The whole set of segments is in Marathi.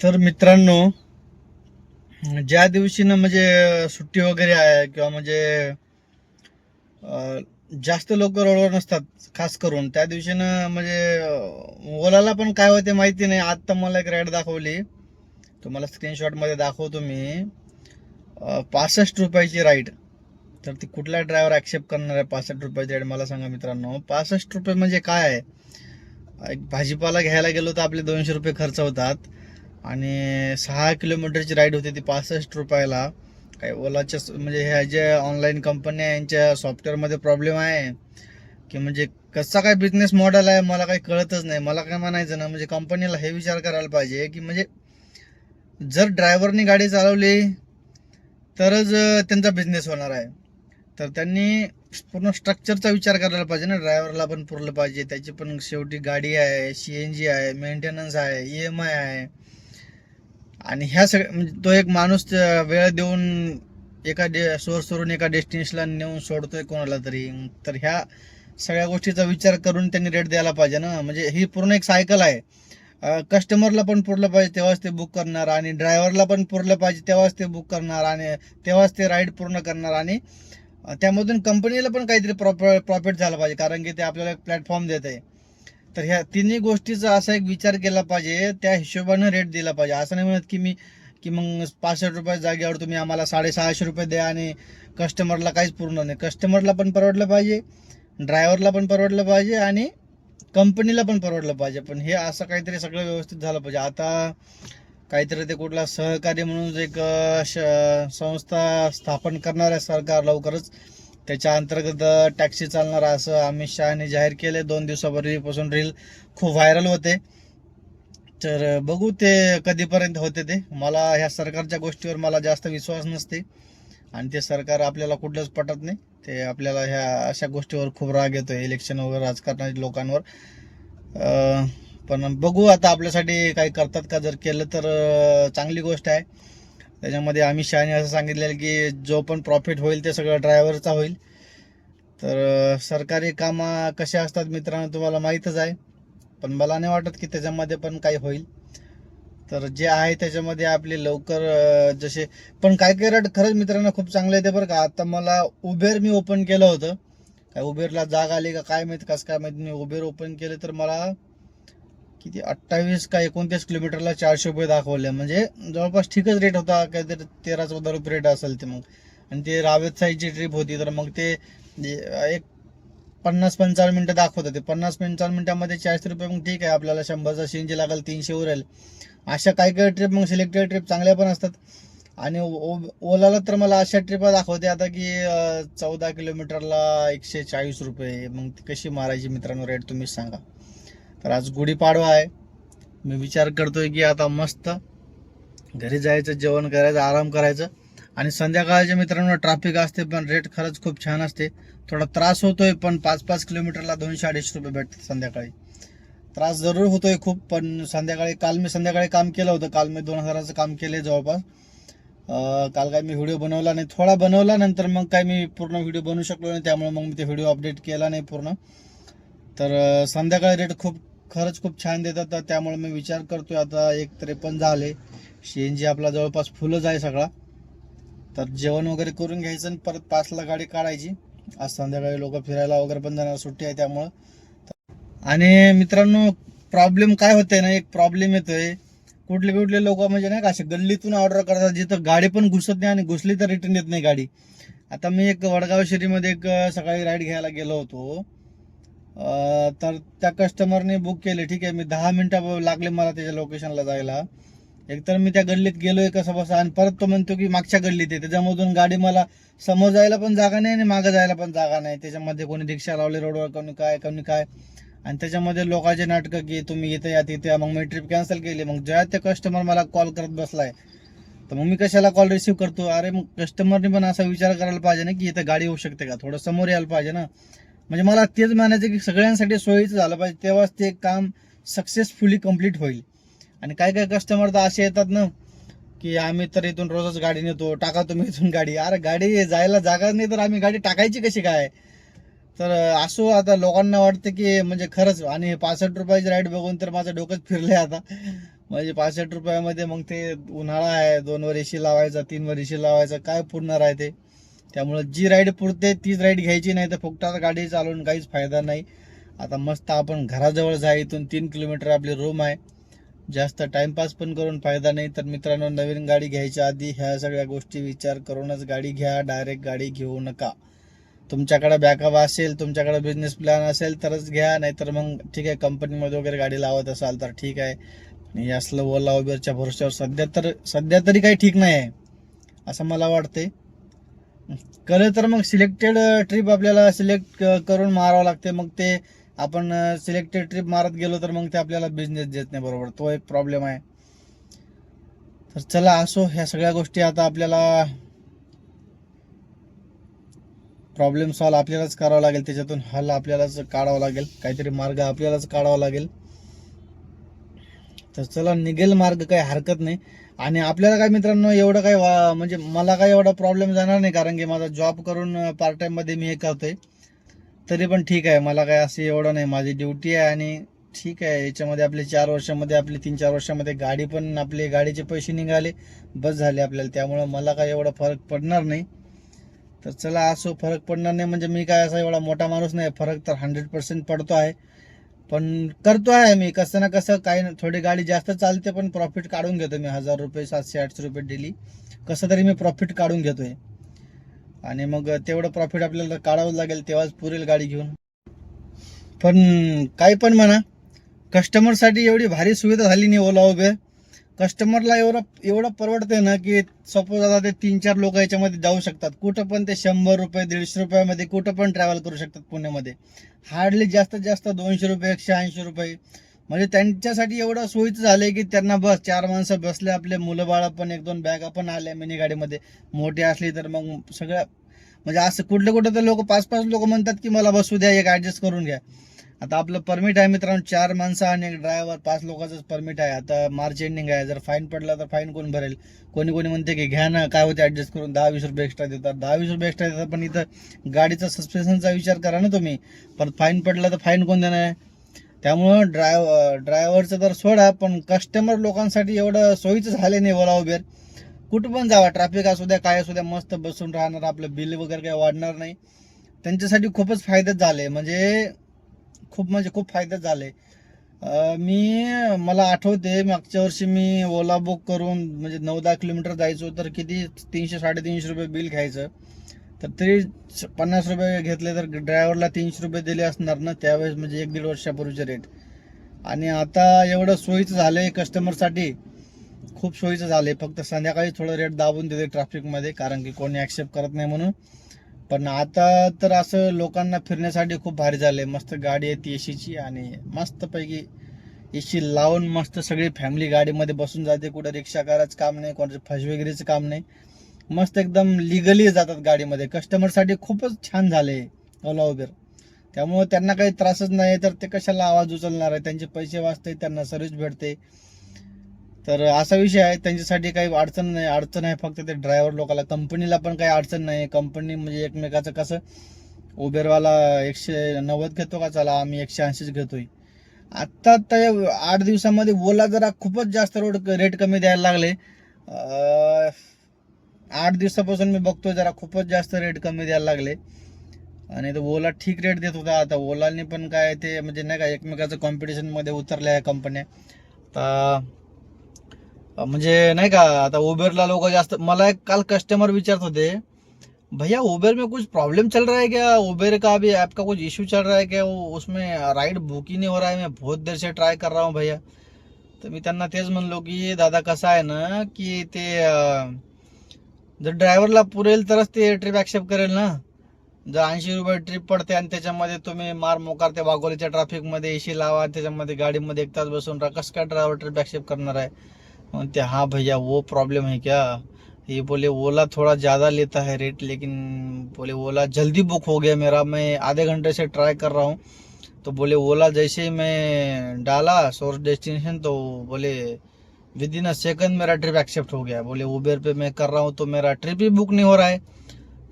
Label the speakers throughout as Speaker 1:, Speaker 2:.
Speaker 1: तर मित्रांनो ज्या दिवशी ना म्हणजे सुट्टी वगैरे आहे किंवा म्हणजे जास्त लोक रोडवर नसतात खास करून त्या दिवशी ना म्हणजे ओलाला पण काय होते माहिती नाही. आत्ता मला एक राईड दाखवली. तुम्हाला स्क्रीनशॉटमध्ये दाखवतो मी. पासष्ट रुपयाची राईड तर ती कुठला ड्रायव्हर ॲक्सेप्ट करणार आहे पासष्ट रुपयाची राईड मला सांगा मित्रांनो. पासष्ट रुपये म्हणजे काय आहे? एक भाजीपाला घ्यायला गेलो तर आपले दोनशे रुपये खर्च होतात. आणि सहा किलोमीटरची राईड होती ती पासष्ट रुपयाला. काय ओलाच्या म्हणजे ह्या ज्या ऑनलाईन कंपन्या आहे, यांच्या सॉफ्टवेअरमध्ये प्रॉब्लेम आहे. की म्हणजे कसा काय बिझनेस मॉडेल आहे मला काही कळतच नाही. मला काय म्हणायचं ना म्हणजे कंपनीला हे विचार करायला पाहिजे की म्हणजे जर ड्रायव्हरनी गाडी चालवली तरच त्यांचा बिझनेस होणार आहे. तर त्यांनी पूर्ण स्ट्रक्चरचा विचार करायला पाहिजे ना. ड्रायव्हरला पण पुरलं पाहिजे. त्याची पण शेवटी गाडी आहे सी एन जी आहे मेंटेनन्स आहे ई एम आय आहे. आणि ह्या सगळ्या म्हणजे तो एक माणूस वेळ देऊन एका डे सोर्सवरून एका डेस्टिनेशनला नेऊन सोडतोय कोणाला तरी. तर ह्या सगळ्या गोष्टीचा विचार करून त्यांनी रेट द्यायला पाहिजे ना. म्हणजे ही पूर्ण एक सायकल आहे. कस्टमरला पण पुरलं पाहिजे तेव्हाच ते बुक करणार आणि ड्रायव्हरला पण पुरलं पाहिजे तेव्हाच ते बुक करणार आणि तेव्हाच ते राईड पूर्ण करणार आणि त्यामधून कंपनीला पण काहीतरी प्रॉप प्रॉफिट झालं पाहिजे. कारण की ते आपल्याला एक प्लॅटफॉर्म देत आहे तर ह्या तिन्ही गोष्टीचा असा एक विचार केला पाहिजे त्या हिशोबानं रेट दिला पाहिजे. असं नाही म्हणत की मी की मग पासष्ट रुपये जागेवर तुम्ही आम्हाला साडेसहाशे रुपये द्या आणि कस्टमरला काहीच पूर्ण नाही. कस्टमरला पण परवडलं पाहिजे ड्रायव्हरला पण परवडलं पाहिजे आणि कंपनीला पण परवडलं पाहिजे. पण हे असं काहीतरी सगळं व्यवस्थित झालं पाहिजे. आता काहीतरी ते कुठला सहकारी म्हणून एक श- संस्था स्थापन करणार आहे सरकार लवकरच त्याच्या अंतर्गत टॅक्सी चालणार असं अमित शहाने जाहीर केले. दोन दिवसापूर्वीपासून रील खूप व्हायरल होते. तर बघू ते कधीपर्यंत होते ते. मला ह्या सरकारच्या गोष्टीवर मला जास्त विश्वास नसते. आणि ते सरकार आपल्याला कुठलंच पटत नाही. ते आपल्याला ह्या अशा गोष्टीवर खूप राग येतो इलेक्शन वगैरे राजकारणाच्या लोकांवर. पण बघू आता आपल्यासाठी काही करतात का? जर केलं तर चांगली गोष्ट आहे. त्याच्यामध्ये अमित शहाने असं सांगितलेलं की जो पण प्रॉफिट होईल ते सगळं ड्रायव्हरचा होईल. तर सरकारी कामं कशा असतात मित्रांनो तुम्हाला माहीतच आहे. पण मला नाही वाटत की त्याच्यामध्ये पण काही होईल. तर जे आहे त्याच्यामध्ये आपले लवकर जसे पण काय काय रेट खरंच मित्रांनो खूप चांगले येते बरं का. आता मला उबेर मी ओपन केलं होतं. काय उबेरला जाग आली का काय माहीत कसं काय माहीत मी उबेर ओपन केलं तर मला किती? अठ्ठावीस का एकोणतीस किलोमीटरला चारशे रुपये दाखवले. म्हणजे जवळपास ठीकच रेट होता. काहीतरी तेरा चौदा रुपये रेट असेल ते मग. आणि ते रावेत साईडची ट्रिप होती. तर मग ते एक पन्नास पंचावन्न मिनटं दाखवत होते. पन्नास पंचावन्न मिनटामध्ये चारशे रुपये मग ठीक आहे. आपल्याला शंभरचा सीएनजी लागेल तीनशे उरेल. अशा काही काही ट्रिप मग सिलेक्टेड ट्रिप चांगल्या पण असतात. आणि ओ- ओ- ओलाला तर मला अशा ट्रिपा दाखवते. आता की चौदा किलोमीटरला एकशे चाळीस रुपये. मग ती कशी मारायची मित्रांनो? रेट तुम्हीच सांगा. तर आज गुढीपाडवा आहे. मी विचार करतोय की आता मस्त घरी जायचं जेवण करायचं आराम करायचं. आणि संध्याकाळच्या मित्रांनो ट्रॅफिक असते पण रेट खरंच खूप छान असते. थोडा त्रास होतोय पण पाच पाच किलोमीटरला दोनशे अडीचशे रुपये भेटतात संध्याकाळी. त्रास जरूर होतोय खूप पण संध्याकाळी काल मी संध्याकाळी काम केलं होतं. काल मी दोन हजाराचं काम केले जवळपास. काल काय मी व्हिडिओ बनवला नाही. थोडा बनवला नंतर मग काय मी पूर्ण व्हिडिओ बनवू शकलो नाही. त्यामुळे मग मी ते व्हिडिओ अपडेट केला नाही पूर्ण. तर संध्याकाळी रेट खूप खरंच खूप छान देतात. तर त्यामुळे मी विचार करतोय आता एक त्रेपन्न झाले. सी एन जी आपला जवळपास फुलच आहे सगळा. तर जेवण वगैरे करून घ्यायचं आणि परत पाचला गाडी काढायची. आज संध्याकाळी लोक फिरायला वगैरे पण जाणार सुट्टी आहे त्यामुळं. आणि मित्रांनो प्रॉब्लेम काय होतंय ना एक प्रॉब्लेम येतोय. कुठले कुठले लोक म्हणजे नाही का असे गल्लीतून ऑर्डर करतात जिथं गाडी पण घुसत नाही आणि घुसली तर रिटर्न येत नाही गाडी. आता मी एक वडगाव शेरीमध्ये एक सकाळी राईड घ्यायला गेलो होतो. तर त्या कस्टमरने बुक केले. ठीक आहे मी दहा मिनिटं लागले मला त्याच्या लोकेशनला जायला. एकतर मी त्या गल्लीत गेलोय कसं बस आणि परत तो म्हणतो की मागच्या गल्लीत आहे. त्याच्यामधून गाडी मला समोर जायला पण जागा नाही आणि मागं जायला पण जागा नाही. त्याच्यामध्ये कोणी रिक्षा लावली रोडवर कोणी काय कोणी काय. आणि त्याच्यामध्ये लोकांचे नाटकं की तुम्ही इथे या तिथे या. मग मी ट्रिप कॅन्सल केली. मग ज्या त्या कस्टमर मला कॉल करत बसलाय तर मग मी कशाला कॉल रिसिव्ह करतो? अरे मग कस्टमरने पण असा विचार करायला पाहिजे ना की इथं गाडी होऊ शकते का? थोडं समोर यायला पाहिजे ना. म्हणजे मला तेच म्हणायचं की सगळ्यांसाठी सोयीचं झालं पाहिजे. तेव्हाच ते काम सक्सेसफुली कंप्लीट होईल. आणि काय काय कस्टमर तर असे येतात ना की आम्ही तर इथून रोजच गाडी नेतो टाका तुम्ही इथून गाडी. अरे गाडी जायला जागा नाही तर आम्ही गाडी टाकायची कशी काय? तर असो आता लोकांना वाटतं की म्हणजे खरंच आणि पासष्ट रुपयाची राईड बघून तर माझं डोकंच फिरलंय आता. म्हणजे पासष्ट रुपयामध्ये मग ते उन्हाळा आहे दोन वर एशी लावायचा तीन वर एशी लावायचा काय पुरणार आहे ते? त्यामुळं जी राईड पुरते तीच राईड घ्यायची नाही तर फुकटात गाडी चालवून काहीच फायदा नाही. आता मस्त आपण घराजवळ जा इथून तीन किलोमीटर आपली रूम आहे. जास्त टाइमपास पण करून फायदा नाही. तर मित्रांनो नवीन गाडी घ्यायच्या आधी ह्या सगळ्या गोष्टी विचार करूनच गाडी घ्या. डायरेक्ट गाडी घेऊ नका. तुमच्याकडे बॅकअप असेल तुमच्याकडे बिझनेस प्लॅन असेल तरच घ्या. नाहीतर मग ठीक आहे कंपनीमध्ये वगैरे गाडी लावत असाल तर ठीक आहे. आणि असलं ओला उबेरच्या भरोश्यावर सध्या तर सध्या तरी काही ठीक नाही आहे असं मला वाटते कळलं तर मग सिलेक्टेड ट्रिप आपल्याला सिलेक्ट करून मारावं लागते. मग ते आपण सिलेक्टेड ट्रिप मारत गेलो तर मग ते आपल्याला बिझनेस देत नाही बरोबर. तो एक प्रॉब्लेम आहे. तर चला असो ह्या सगळ्या गोष्टी आता आपल्याला प्रॉब्लेम सॉल्व आपल्यालाच करावा लागेल. त्याच्यातून हल आपल्यालाच काढावा लागेल. काहीतरी मार्ग आपल्यालाच काढावा लागेल. तर चला निघेल मार्ग काही हरकत नाही. आणि आपल्याला काय मित्रांनो एवढं काय वा- म्हणजे मला काय एवढा प्रॉब्लेम जाणार नाही कारण की माझा जॉब करून पार्ट टाइममध्ये मी हे करतोय. तरी पण ठीक आहे मला काय असं एवढं नाही. माझी ड्युटी आहे आणि ठीक आहे. याच्यामध्ये आपले चार वर्षामध्ये आपले तीन चार वर्षामध्ये गाडी पण आपले गाडीचे पैसे निघाले. बस झाले आपल्याला. त्यामुळं मला काय एवढा फरक पडणार नाही. तर चला असो फरक पडणार नाही. म्हणजे मी काय असा एवढा मोठा माणूस नाही. फरक तर हंड्रेड पर्सेंट पडतो आहे. पण करतो आहे मी कसं ना कसं काही ना- थोडी गाडी जास्त चालते पण प्रॉफिट काढून घेतो मी. हजार रुपये सातशे आठशे रुपये डेली कसं तरी मी प्रॉफिट काढून घेतोय. आणि मग तेवढं प्रॉफिट आपल्याला काढावं लागेल तेव्हाच पुरेल गाडी घेऊन. पण काही पण म्हणा कस्टमरसाठी एवढी भारी सुविधा झाली नाही ओला उबे. कस्टमरला एवढं एवढं परवडते ना की सपोज आता ते तीन चार लोक याच्यामध्ये जाऊ शकतात. कुठं पण ते शंभर रुपये दीडशे रुपयामध्ये कुठं पण ट्रॅव्हल करू शकतात पुण्यामध्ये. हार्डली जास्तीत जास्त दोनशे रुपये एकशे ऐंशी रुपये. म्हणजे त्यांच्यासाठी एवढं सोयीचं झालंय की त्यांना बस चार माणसं बसले आपले मुलं बाळं पण एक दोन बॅगा पण आल्या मिनी गाडीमध्ये. मोठी असली तर मग सगळं म्हणजे असं कुठले कुठं तर लोक पाच पाच लोक म्हणतात की मला बसू द्या एक ॲडजस्ट करून घ्या. आता आपलं परमिट आहे मित्रांनो चार माणसं आणि ड्रायव्हर पाच लोकांचंच परमिट आहे. आता मार्च एंडिंग आहे जर फाईन पडला तर फाईन कोण भरेल? कोणी कोणी म्हणते की घ्या ना काय होते ॲडजस्ट करून दहा वीस रुपये एक्स्ट्रा देतात. दहा वीस रुपये एक्स्ट्रा देतात पण इथं गाडीचा सस्पेन्शनचा विचार करा ना तुम्ही. पण फाईन पडला तर फाईन कोण देणार? आहे त्यामुळं ड्रायव ड्रायव्हरचं तर सोडा पण कस्टमर लोकांसाठी एवढं सोयीचं झाले नाही ओला उबेर कुठं पण जावा ट्रॅफिक असू द्या काय असू द्या मस्त बसून राहणार आपलं बिल वगैरे काही वाढणार नाही. त्यांच्यासाठी खूपच फायदेच झाले म्हणजे खूप म्हणजे खूप फायदा झाले मी मला आठवते मागच्या वर्षी मी ओला बुक करून म्हणजे नऊ दहा किलोमीटर जायचो तर किती? तीनशे साडेतीनशे रुपये बिल घ्यायचं. तर तरी पन्नास रुपये घेतले तर ड्रायव्हरला तीनशे रुपये दिले असणार ना त्यावेळेस म्हणजे एक दीड वर्षापूर्वीचे रेट आणि आता एवढं सोयीचं झालं आहे कस्टमरसाठी खूप सोयीचं झालं आहे फक्त संध्याकाळी थोडं रेट दाबून देते ट्रॅफिकमध्ये कारण की कोणी ॲक्सेप्ट करत नाही म्हणून. पण आता तर असं लोकांना फिरण्यासाठी खूप भारी झालंय. मस्त गाडी आहे ती एसीची आणि मस्तपैकी एसी लावून मस्त सगळी फॅमिली गाडीमध्ये बसून जाते. कुठं रिक्षा करायचं काम नाही कोणाचं फसवेगिरीचं काम नाही. मस्त एकदम लिगली जातात गाडीमध्ये. कस्टमरसाठी खूपच छान झाले ओला उबेर. त्यामुळे त्यांना काही त्रासच नाही तर ते कशाला आवाज उचलणार आहे? त्यांचे पैसे वाचते त्यांना सर्व्हिस भेटते. तर असा विषय आहे त्यांच्यासाठी काही अडचण नाही अडचण आहे फक्त ते ड्रायव्हर लोकाला. कंपनीला पण काही अडचण नाही कंपनी म्हणजे एकमेकाचं कसं उबेरवाला एकशे नव्वद घेतो का चला आम्ही एकशे ऐंशीच घेतोय. आत्ता तर आठ दिवसामध्ये ओला जरा खूपच जास्त रोड रेट कमी द्यायला लागले. आठ दिवसापासून मी बघतोय जरा खूपच जास्त रेट कमी द्यायला लागले. आणि तो ओला ठीक रेट देत होता. आता ओलाने पण काय ते म्हणजे नाही का एकमेकाचं कॉम्पिटिशनमध्ये उतरल्या आहे कंपन्या आता म्हणजे नाही का, आता उबेरला लोक जास्त, मला एक काल कस्टमर विचारत होते, भैया उबेर में कुछ प्रॉब्लम चल रहा है क्या? उबेर का अभी ऐप का कुछ इशू चल रहा है क्या? उसमें राइड बुक ही नहीं हो रहा है, मैं बहुत देर से ट्राय कर रहा हूँ भैया। तर मी त्यांना तेच म्हणलो की दादा कसं आहे ना, की ते जर ड्रायव्हरला पुरेल तरच ते ट्रिप ऍक्सेप्ट करेल ना. जर ऐंशी रुपये ट्रिप पडते आणि त्याच्यामध्ये तुम्ही मार मोकार ते वाघोलीच्या ट्रॅफिकमध्ये एसी लावा त्याच्यामध्ये गाडीमध्ये एक तास बसून कसं काय ड्रायव्हर ट्रिप ऍक्सेप्ट करणार आहे? म्हणते हाँ भैया, वो प्रॉब्लम है क्या? ये बोले, ओला थोड़ा ज़्यादा लेता है रेट लेकिन बोले, ओला जल्दी बुक हो गया मेरा, मैं आधे घंटे से ट्राई कर रहा हूँ। तो बोले, ओला जैसे ही मैं डाला सोर्स डेस्टिनेशन तो बोले विद इन अ सेकंड मेरा ट्रिप एक्सेप्ट हो गया। बोले उबेर पे मैं कर रहा हूँ तो मेरा ट्रिप ही बुक नहीं हो रहा है।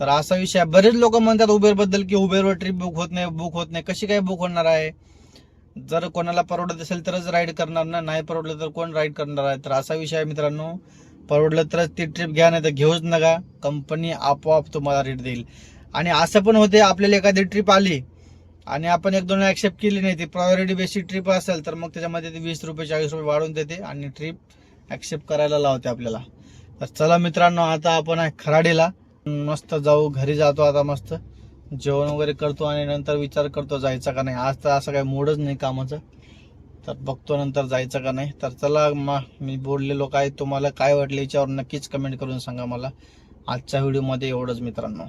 Speaker 1: तर असा विषय. बरेच लोक म्हणतात उबेर बद्दल की उबेरवर ट्रिप बुक होत नाही बुक होत नाही कशी काय बुक होणार आहे? जर कोणाला परवडत असेल तरच राईड करणार ना नाही परवडलं तर कोण राईड करणार आहे? तर असा विषय आहे मित्रांनो. परवडलं तरच ती ट्रिप घ्या नाही तर घेऊच नका. कंपनी आपोआप तुम्हाला रेट देईल. आणि असं पण होते आपल्याला एखादी ट्रिप आली आणि आपण एक दोन ॲक्सेप्ट केली नाही ती प्रायोरिटी बेसिक ट्रिप असेल तर मग त्याच्यामध्ये ती वीस रुपये चाळीस रुपये वाढवून देते आणि ट्रिप ॲक्सेप्ट करायला लावते आपल्याला. तर चला मित्रांनो आता आपण खराडीला. मस्त जाऊ घरी जातो आता मस्त. जेवण वगैरे करतो आणि नंतर विचार करतो जायचा का नाही. आज तर असं काही मूडच नाही कामाचं. तर बघतो नंतर जायचं का नाही. तर चला म- मी बोललेलो काय तुम्हाला काय वाटलं याच्यावर नक्कीच कमेंट करून सांगा मला. आजच्या व्हिडिओमध्ये एवढंच मित्रांनो.